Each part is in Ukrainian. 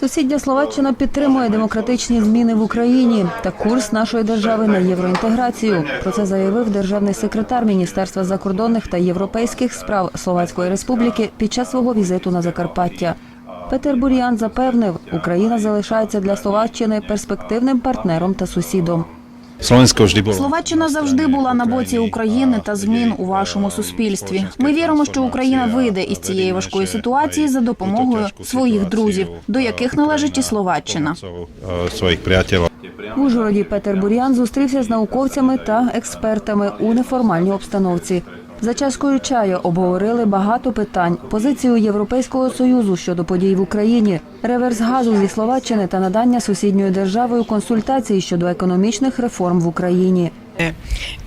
Сусідня Словаччина підтримує демократичні зміни в Україні та курс нашої держави на євроінтеграцію. Про це заявив державний секретар Міністерства закордонних та європейських справ Словацької Республіки під час свого візиту на Закарпаття. Петер Бур'ян запевнив, Україна залишається для Словаччини перспективним партнером та сусідом. Словаччина завжди була на боці України та змін у вашому суспільстві. Ми віримо, що Україна вийде із цієї важкої ситуації за допомогою своїх друзів, до яких належить і Словаччина. Своїх приятелів. В Ужгороді Петер Бур'ян зустрівся з науковцями та експертами у неформальній обстановці. За чашкою чаю обговорили багато питань: позицію Європейського союзу щодо подій в Україні, реверс газу зі Словаччини та надання сусідньою державою консультацій щодо економічних реформ в Україні. Е,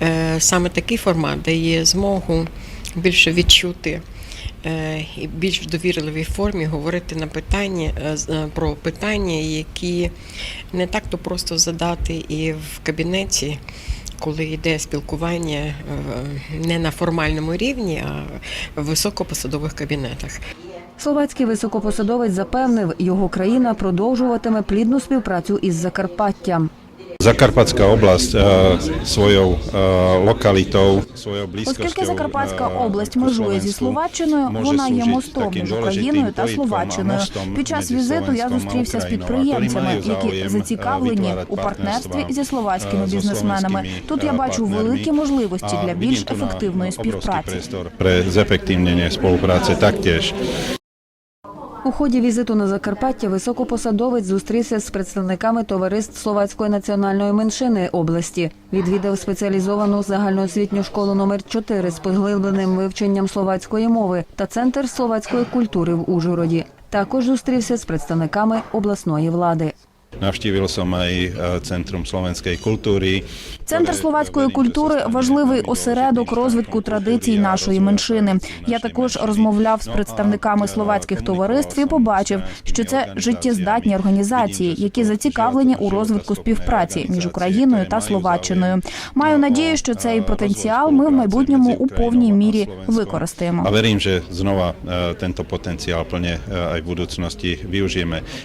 е, Саме такий формат дає змогу більше відчути е, і більш в довірливій формі говорити на питання про питання, які не так то просто задати і в кабінеті. Коли йде спілкування е, не на формальному рівні, а в високопосадових кабінетах. Словацький високопосадовець запевнив, його країна продовжуватиме плідну співпрацю із Закарпаттям. Закарпатська область е, своєю е, локалітою, своєю близькостю. Оскільки Закарпатська е, область межує зі Словаччиною, вона є мостом між Україною та Словаччиною. Під час візиту я зустрівся з підприємцями, які зацікавлені у партнерстві зі словацькими бізнесменами. Тут я бачу великі можливості для більш ефективної співпраці. priestor Pre zefektívnenie spolupráce taktiež. У ході візиту на Закарпаття високопосадовець зустрівся з представниками товариств словацької національної меншини області. Відвідав спеціалізовану загальноосвітню школу номер 4 з поглибленим вивченням словацької мови та центр словацької культури в Ужгороді. Також зустрівся з представниками обласної влади. Navštívil som aj е, Centrum slovenskej kultúry. Центр словацької культури важливий осередок розвитку традицій нашої меншини. Я також розмовляв з представниками словацьких товариств і побачив, що це життєздатні організації, які зацікавлені у розвитку співпраці між Україною та Словаччиною. Маю надію, що цей потенціал ми в майбутньому у повній мірі використаємо. Že znova e, tento potenciál plne e, aj v budúcnosti využijeme.